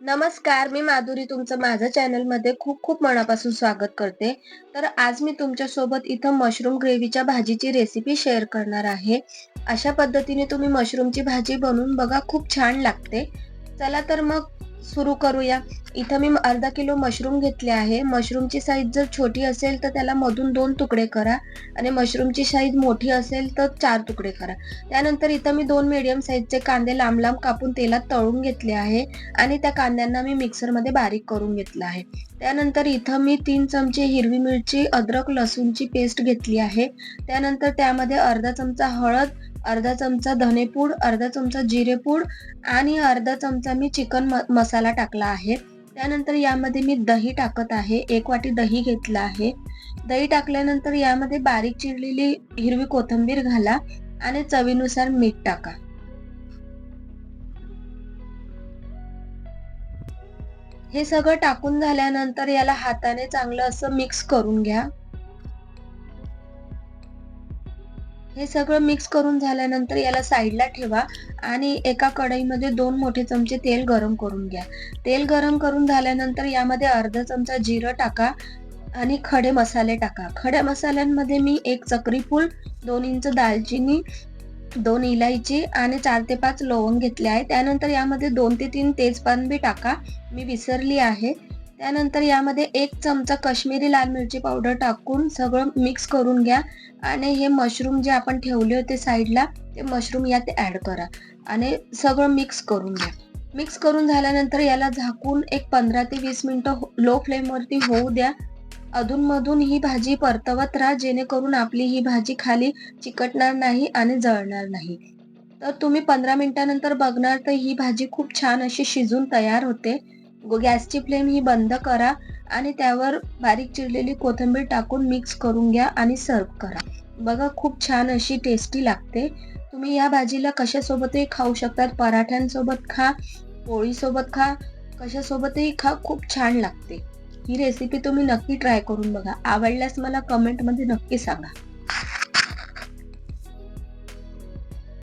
नमस्कार मी माधुरी तुमचं माझ्या चॅनलमध्ये खूप खूप मनापासून स्वागत करते. तर आज मी तुमच्यासोबत इथं मशरूम ग्रेव्हीच्या भाजीची रेसिपी शेअर करणार आहे. अशा पद्धतीने तुम्ही मशरूमची भाजी बनवून बघा खूप छान लागते. चला तर मग सुरू करूया. इथं मी अर्धा किलो मशरूम घेतले आहे. मशरूमची साईज जर छोटी असेल तर त्याला मधून दोन तुकडे करा आणि मशरूमची साईज मोठी असेल तर चार तुकडे करा. त्यानंतर इथं मी दोन मीडियम साईजचे कांदे लांब लांब कापून तेलात तळून घेतले आहे आणि त्या कांद्यांना मी मिक्सरमध्ये बारीक करून घेतलं आहे. त्यानंतर इथं मी तीन चमचे हिरवी मिरची अद्रक लसूणची पेस्ट घेतली आहे. त्यानंतर त्यामध्ये अर्धा चमचा हळद अर्धा चमचा धनेपूड अर्धा चमचा जिरेपूड आणि अर्धा चमचा मी चिकन म मसाला टाकला आहे. त्यानंतर यामध्ये मी दही टाकत आहे. एक वाटी दही घेतलं आहे. दही टाकल्यानंतर यामध्ये बारीक चिरलेली हिरवी कोथिंबीर घाला आणि चवीनुसार मीठ टाका. हे सगळं टाकून झाल्यानंतर याला हाताने चांगलं असं मिक्स करून घ्या. हे सगळं मिक्स करून झाल्यानंतर याला साईडला ठेवा आणि एका कढईमध्ये दोन मोठे चमचे तेल गरम करून घ्या. तेल गरम करून झाल्यानंतर यामध्ये अर्धा चमचा जिरं टाका आणि खडे मसाले टाका. खड्या मसाल्यांमध्ये मी एक चक्री फूल दोन इंच दालचिनी दोन इलायची आणि चार ते पाच लवंग घेतले आहे. त्यानंतर यामध्ये दोन ते तीन तेजपान बी टाका. मी विसरली आहे. त्यानंतर यामध्ये एक चमचा काश्मीरी लाल मिरची पावडर टाकून सगळं मिक्स करून घ्या. आणि हे मशरूम जे आपण ठेवले होते साईडला ते मशरूम यात ऍड करा. आणि सगळं मिक्स करून घ्या. मिक्स करून झाल्यानंतर याला झाकून एक पंधरा ते वीस मिनिटं हो, लो फ्लेमवरती होऊ द्या. अधूनमधून ही भाजी परतवत राहा जेणेकरून आपली ही भाजी खाली चिकटणार नाही आणि जळणार नाही. तर तुम्ही पंधरा मिनिटानंतर बघणार तर ही भाजी खूप छान अशी शिजून तयार होते. गॅसची फ्लेम ही बंद करा आणि त्यावर बारीक चिरलेली कोथिंबीर टाकून मिक्स करून घ्या आणि सर्व करा. बघा खूप छान अशी टेस्टी लागते. तुम्ही या भाजीला कशासोबतही खाऊ शकतात. पराठ्यांसोबत खा पोळीसोबत खा कशासोबतही खा खूप छान लागते. ही रेसिपी तुम्ही नक्की ट्राय करून बघा. आवडल्यास मला कमेंटमध्ये नक्की सांगा.